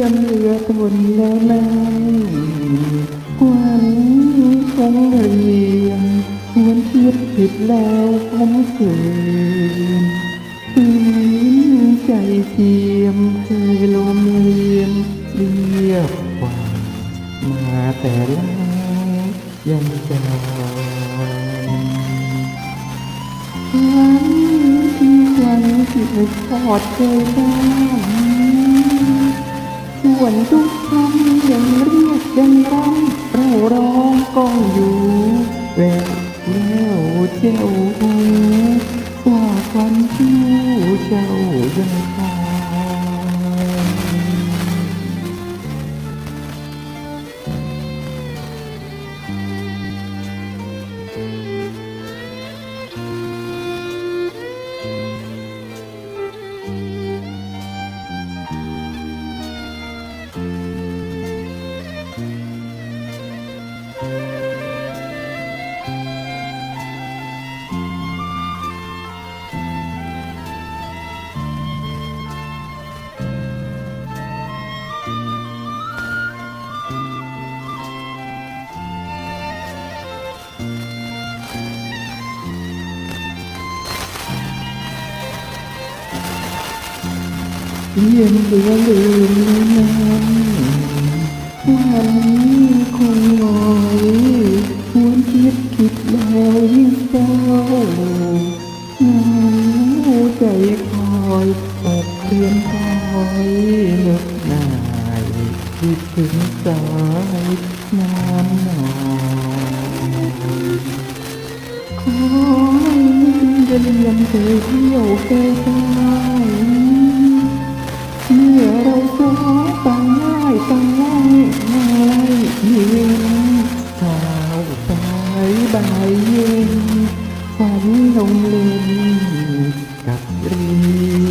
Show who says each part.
Speaker 1: ยังเหลือทนแล้วนั้ควันคงเรียนหวนคิดผิดแล้วผมเสื่อมตื่นใจเทียมเคยลมเรียนเรียบกว่ามาแต่แล้วยังจำ นที่ทอดเคยได้ส่วนทุกคำยังเรียกยังร้องเราร้องก้องอยู่แววแววเจ้าหูว่าความคิ้เจ้ายังค ยเยี่ยมเหลือลืมนั้นวันนี้คงงอยควรคิดคิดแล้วยิ่งเศร้าหงาใจคอยอกเรียนคอยเลิกหน่ายคิดถึงสายนานหน่อยขอให้เดินเรียนเคยเที่ยวเคยได้ บ่ายเย็นฝันลงเล่นกับรี